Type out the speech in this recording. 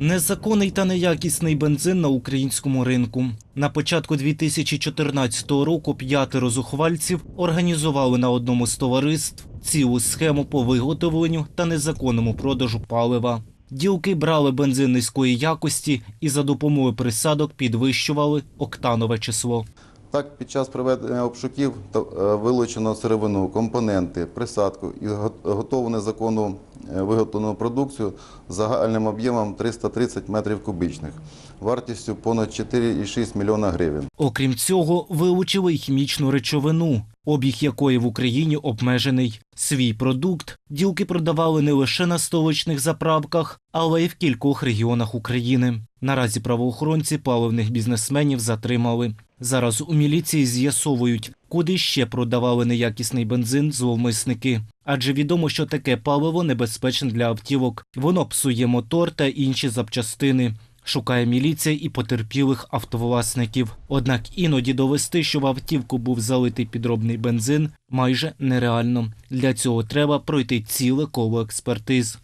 Незаконний та неякісний бензин на українському ринку. На початку 2014 року п'ятеро зухвальців організували на одному з товариств цілу схему по виготовленню та незаконному продажу палива. Ділки брали бензин низької якості і за допомогою присадок підвищували октанове число. Так, під час проведення обшуків е, вилучено сировину, компоненти, присадку і готову незаконну виготовлену продукцію загальним об'ємом 330 метрів кубічних, вартістю понад 4,6 мільйона гривень. Окрім цього, вилучили й хімічну речовину, обіг якої в Україні обмежений. Свій продукт ділки продавали не лише на столичних заправках, але й в кількох регіонах України. Наразі правоохоронці паливних бізнесменів затримали. Зараз у міліції з'ясовують, куди ще продавали неякісний бензин зловмисники. Адже відомо, що таке паливо небезпечне для автівок. Воно псує мотор та інші запчастини. Шукає міліція і потерпілих автовласників. Однак іноді довести, що в автівку був залитий підробний бензин, майже нереально. Для цього треба пройти ціле коло експертиз.